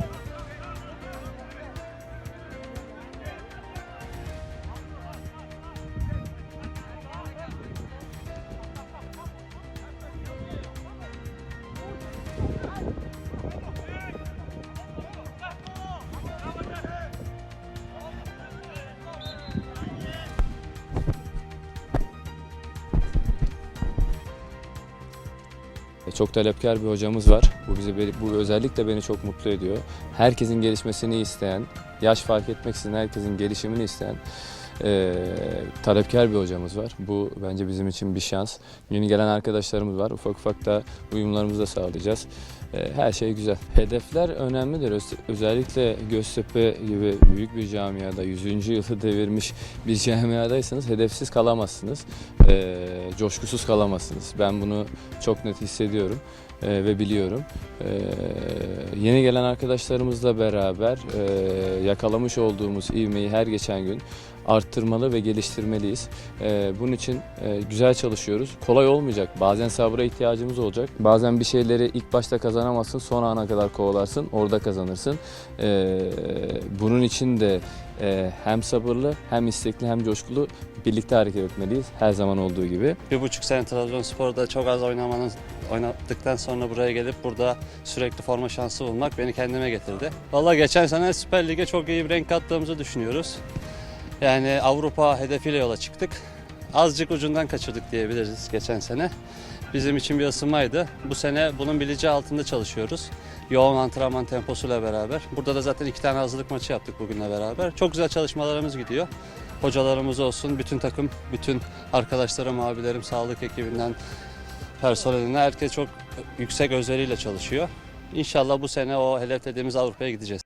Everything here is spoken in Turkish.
E, Çok talepkar bir hocamız var. Bu bizi bu özellikle beni çok mutlu ediyor. Herkesin gelişmesini isteyen, yaş fark etmeksizin herkesin gelişimini isteyen e, talepkar bir hocamız var. Bu bence bizim için bir şans. Yeni gelen arkadaşlarımız var. Ufak ufak da uyumlarımızı da sağlayacağız. E, her şey güzel. Hedefler önemlidir. Öz- özellikle Göztepe gibi büyük bir camiada, 100. yılı devirmiş bir camiadaysanız hedefsiz kalamazsınız. E, coşkusuz kalamazsınız. Ben bunu çok net hissediyorum e, ve biliyorum. E, yeni gelen arkadaşlarımızla beraber e, yakalamış olduğumuz ivmeyi her geçen gün arttırmalı ve geliştirmeliyiz. E, bunun için e, güzel çalışıyoruz. Kolay olmayacak. Bazen sabra ihtiyacımız olacak. Bazen bir şeyleri ilk başta kazanamazsın, son ana kadar kovalarsın, orada kazanırsın. E, bunun için de e, hem sabırlı, hem istekli, hem coşkulu birlikte hareket etmeliyiz. Her zaman olduğu gibi. Bir buçuk sene Trabzonspor'da çok az oynamanın oynattıktan sonra buraya gelip burada sürekli forma şansı bulmak beni kendime getirdi. Vallahi geçen sene Süper Lig'e çok iyi bir renk kattığımızı düşünüyoruz. Yani Avrupa hedefiyle yola çıktık. Azıcık ucundan kaçırdık diyebiliriz geçen sene. Bizim için bir ısınmaydı. Bu sene bunun bilici altında çalışıyoruz. Yoğun antrenman temposuyla beraber. Burada da zaten iki tane hazırlık maçı yaptık bugünle beraber. Çok güzel çalışmalarımız gidiyor. Hocalarımız olsun, bütün takım, bütün arkadaşlarım, abilerim, sağlık ekibinden, personeline herkes çok yüksek özveriyle çalışıyor. İnşallah bu sene o hedeflediğimiz Avrupa'ya gideceğiz.